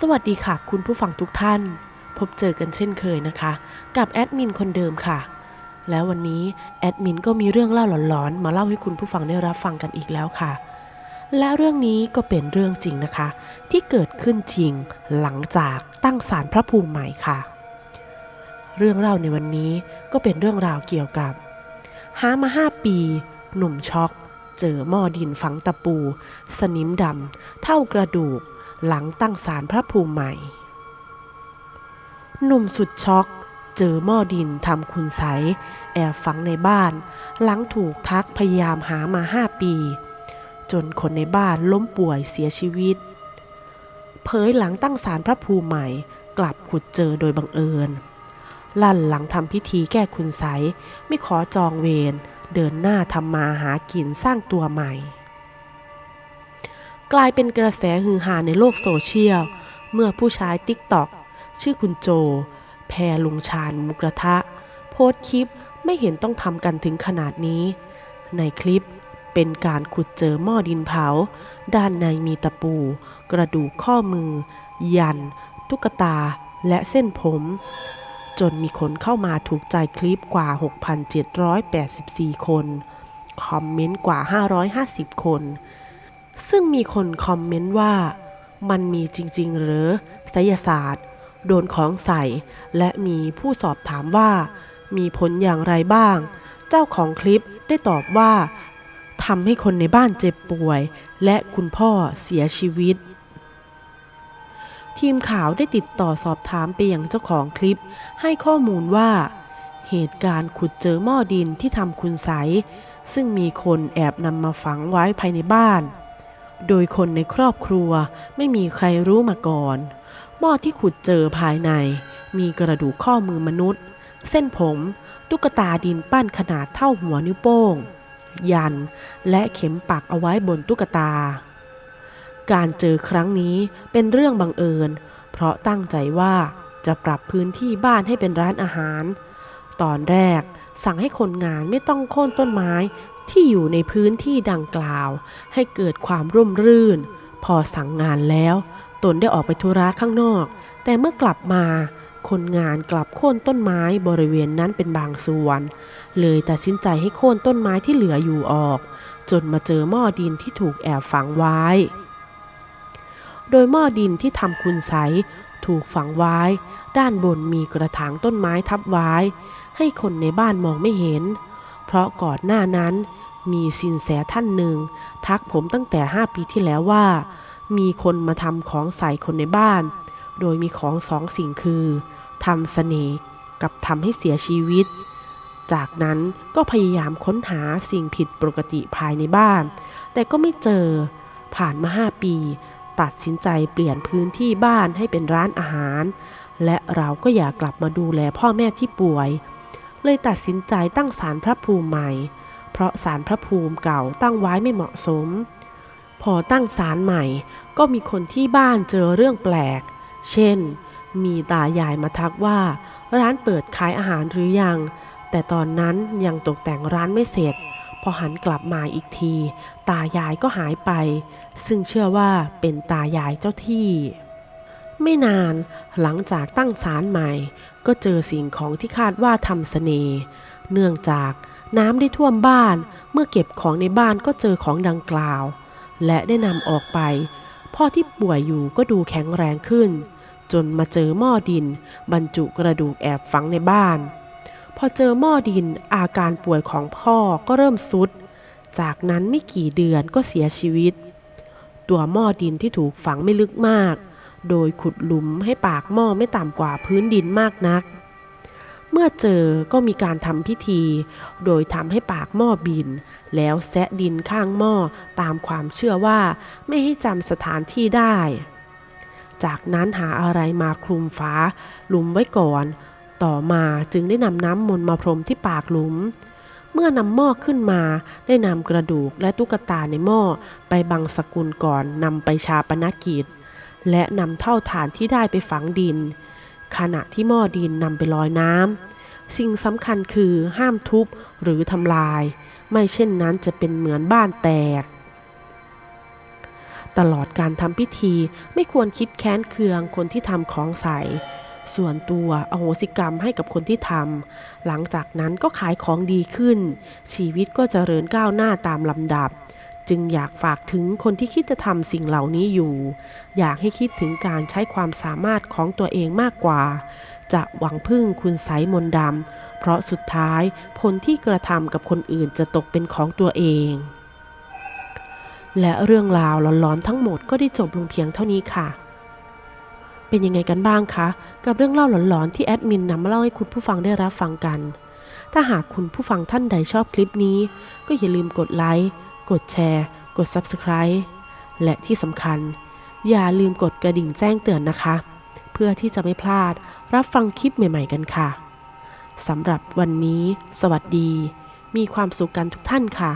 สวัสดีค่ะ คุณผู้ฟังทุกท่าน พบเจอกันเช่นเคยนะคะ กับแอดมินคนเดิมค่ะ แล้ววันนี้แอดมินก็มีเรื่องเล่าหลอนๆ มาเล่าให้คุณผู้ฟังได้รับฟังกันอีกแล้วค่ะ และเรื่องนี้ก็เป็นเรื่องจริงนะคะ ที่เกิดขึ้นจริงหลังจากตั้งศาลพระภูมิใหม่ค่ะ เรื่องเล่าในวันนี้ก็เป็นเรื่องราวเกี่ยวกับ หามาห้าปี หนุ่มช็อก เจอหม้อดินฝังตะปู สนิมดำเท่ากระดูก หลังตั้งศาลพระภูมิใหม่ หนุ่มสุดช็อกเจอหม้อดินทำคุณใส แอบฝังในบ้าน หลังถูกทักพยายามหามาห้าปี จนคนในบ้านล้มป่วยเสียชีวิต เผยหลังตั้งศาลพระภูมิใหม่ กลับขุดเจอโดยบังเอิญ ลั่นหลังทำพิธีแก้คุณใส ไม่ขอจองเวรเดินหน้าทำมาหากินสร้างตัวใหม่ กลายเป็นกระแสฮือฮาในโลกโซเชียล เมื่อผู้ใช้ติ๊กต็อกชื่อคุณโจ แพรลุงชาญมุกระทะ โพสคลิปไม่เห็นต้องทำกันถึงขนาดนี้ ในคลิปเป็นการขุดเจอหม้อดินเผา ด้านในมีตะปู กระดูกข้อมือ ยัน ตุ๊กตา และเส้นผม จนมีคนเข้ามาถูกใจคลิปกว่า 6,784 คน คอมเมนต์กว่า 550 คน ซึ่งมีคนคอมเมนต์ว่า มันมีจริง ๆ หรือไสยศาสตร์ โดนของใส่ และมีผู้สอบถามว่า มีผลอย่างไรบ้าง เจ้าของคลิปได้ตอบว่าทำให้คนในบ้านเจ็บป่วย และคุณพ่อเสียชีวิต ทีมข่าวได้ติดต่อสอบถามไปยังเจ้าของคลิป ให้ข้อมูลว่า เหตุการณ์ขุดเจอหม้อดินที่ทำคุณใสซึ่งมีคนแอบนำมาฝังไว้ภายในบ้าน โดยคนในครอบครัวไม่มีใครรู้มาก่อน หม้อที่ขุดเจอภายใน มีกระดูกข้อมือมนุษย์ เส้นผม ตุ๊กตาดินปั้นขนาดเท่าหัวนิ้วโป้ง ยัน และเข็มปักเอาไว้บนตุ๊กตา การเจอครั้งนี้เป็นเรื่องบังเอิญ เพราะตั้งใจว่าจะปรับพื้นที่บ้านให้เป็นร้านอาหาร ตอนแรกสั่งให้คนงานไม่ต้องโค่นต้นไม้ ที่อยู่ในพื้นที่ดังกล่าว ให้เกิดความร่มรื่น พอสั่งงานแล้ว ตนได้ออกไปธุระข้างนอก แต่เมื่อกลับมาคนงานกลับโค่นต้นไม้บริเวณนั้นเป็นบางส่วน เลยตัดสินใจให้โค่นต้นไม้ที่เหลืออยู่ออก จนมาเจอหม้อดินที่ถูกแอบฝังไว้ โดยหม้อดินที่ทำคุณใสถูกฝังไว้ ด้านบนมีกระถางต้นไม้ทับไว้ ให้คนในบ้านมองไม่เห็น เพราะก่อนหน้านั้นมีสินแสท่านหนึ่ง ทักผมตั้งแต่ 5 ปีที่แล้วว่า มีคนมาทำของใส่คนในบ้าน โดยมีของสองสิ่งคือทำเสน่ห์กับทำให้เสียชีวิต จากนั้นก็พยายามค้นหาสิ่งผิดปกติภายในบ้าน แต่ก็ไม่เจอ ผ่านมา5ปี ตัดสินใจเปลี่ยนพื้นที่บ้านให้เป็นร้านอาหาร และเราก็อยากกลับมาดูแลพ่อแม่ที่ป่วย เลยตัดสินใจตั้งศาลพระภูมิใหม่ เพราะศาลพระภูมิเก่าตั้งไว้ไม่เหมาะสม พอตั้งศาลใหม่ก็มีคนที่บ้านเจอเรื่องแปลก เช่น มีตายายมาทักว่า ร้านเปิดขายอาหารหรือยัง แต่ตอนนั้นยังตกแต่งร้านไม่เสร็จ พอหันกลับมาอีกที ตายายก็หายไป ซึ่งเชื่อว่าเป็นตายายเจ้าที่ ไม่นานหลังจากตั้งศาลใหม่ ก็เจอสิ่งของที่คาดว่าทำเสน่ห์เนื่องจากน้ำได้ท่วมบ้าน เมื่อเก็บของในบ้านก็เจอของดังกล่าว และได้นำออกไป พ่อที่ป่วยอยู่ก็ดูแข็งแรงขึ้น จนมาเจอหม้อดิน บรรจุกระดูกแอบฝังในบ้าน พอเจอหม้อดินอาการป่วยของพ่อก็เริ่มสุด จากนั้นไม่กี่เดือนก็เสียชีวิต ตัวหม้อดินที่ถูกฝังไม่ลึกมาก โดยขุดหลุมให้ปากหม้อไม่ต่ำกว่าพื้นดินมากนัก เมื่อเจอก็มีการทำพิธี โดยทำให้ปากหม้อบิน แล้วแซะดินข้างหม้อตามความเชื่อว่าไม่ให้จำสถานที่ได้ จากนั้นหาอะไรมาคลุมฝาหลุมไว้ก่อน ต่อมาจึงได้นำน้ำมนต์มาพรมที่ปากหลุมเมื่อนำหม้อขึ้นมาได้นำกระดูกและตุ๊กตาในหม้อไปบังสกุลก่อนนำไปชาปนกิจ และนำเท่าฐานที่ได้ไปฝังดิน ขณะที่หม้อดินนำไปลอยน้ำสิ่งสำคัญคือห้ามทุบหรือทำลาย ไม่เช่นนั้นจะเป็นเหมือนบ้านแตก ตลอดการทำพิธีไม่ควรคิดแค้นเคืองคนที่ทำของใส่ส่วนตัวอโหสิกรรมให้กับคนที่ทำ หลังจากนั้นก็ขายของดีขึ้น ชีวิตก็จเจริญก้าวหน้าตามลำดับ จึงอยากฝากถึงคนที่คิดจะทำสิ่งเหล่านี้อยู่ อยากให้คิดถึงการใช้ความสามารถของตัวเองมากกว่า จะหวังพึ่งคุณไสยมนดำเพราะสุดท้ายผลที่กระทำกับคนอื่นจะตกเป็นของตัวเอง และเรื่องราวหลอนๆทั้งหมดก็ได้จบลงเพียงเท่านี้ค่ะ เป็นยังไงกันบ้างคะ กับเรื่องเล่าหลอนๆที่แอดมินนำมาเล่าให้คุณผู้ฟังได้รับฟังกัน ถ้าหากคุณผู้ฟังท่านใดชอบคลิปนี้ ก็อย่าลืมกดไลค์ กดแชร์ กด Subscribe และที่สำคัญ อย่าลืมกดกระดิ่งแจ้งเตือนนะคะ เพื่อที่จะไม่พลาดรับฟังคลิปใหม่ ๆ กันค่ะสำหรับวันนี้ สวัสดี มีความสุขกันทุกท่านค่ะ